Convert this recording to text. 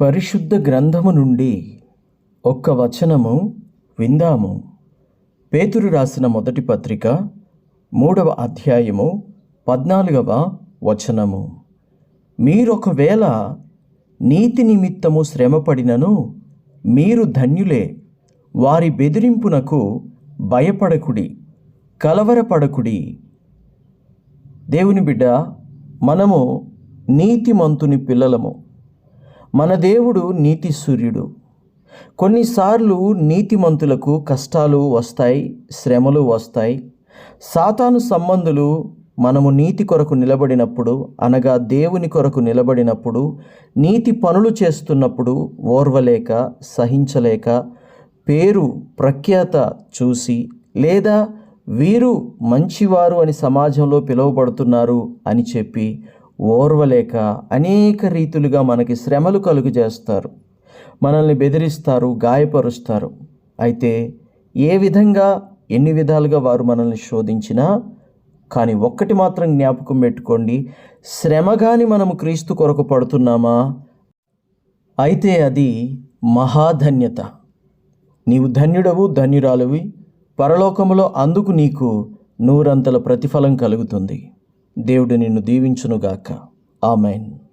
పరిశుద్ధ గ్రంథము నుండి ఒక్క వచనము విందాము. పేతురు రాసిన మొదటి పత్రిక మూడవ అధ్యాయము పద్నాలుగవ వచనము. మీరొకవేళ నీతి నిమిత్తము శ్రమపడినను మీరు ధన్యులే. వారి బెదిరింపునకు భయపడకుడి కలవరపడకుడి. దేవుని బిడ్డ మనము నీతిమంతుని పిల్లలము. మన దేవుడు నీతి సూర్యుడు. కొన్నిసార్లు నీతిమంతులకు కష్టాలు వస్తాయి శ్రమలు వస్తాయి. సాతాను సంబంధులు మనము నీతి కొరకు నిలబడినప్పుడు అనగా దేవుని కొరకు నిలబడినప్పుడు నీతి పనులు చేస్తున్నప్పుడు ఓర్వలేక సహించలేక పేరు ప్రఖ్యాత చూసి లేదా వీరు మంచివారు అని సమాజంలో పిలువబడుతున్నారు అని చెప్పి ఓర్వలేక అనేక రీతులుగా మనకి శ్రమలు కలుగు చేస్తారు మనల్ని బెదిరిస్తారు గాయపరుస్తారు. అయితే ఏ విధంగా ఎన్ని విధాలుగా వారు మనల్ని శోధించినా కానీ ఒక్కటి మాత్రం జ్ఞాపకం పెట్టుకోండి శ్రమగాని మనము క్రీస్తు కొరకు పడుతున్నామా? అయితే అది మహాధన్యత. నీవు ధన్యుడవు ధన్యురాలువి. పరలోకములో అందుకు నీకు నూరంతల ప్రతిఫలం కలుగుతుంది. దేవుడు నిన్ను దీవించునుగాక. ఆమెన్.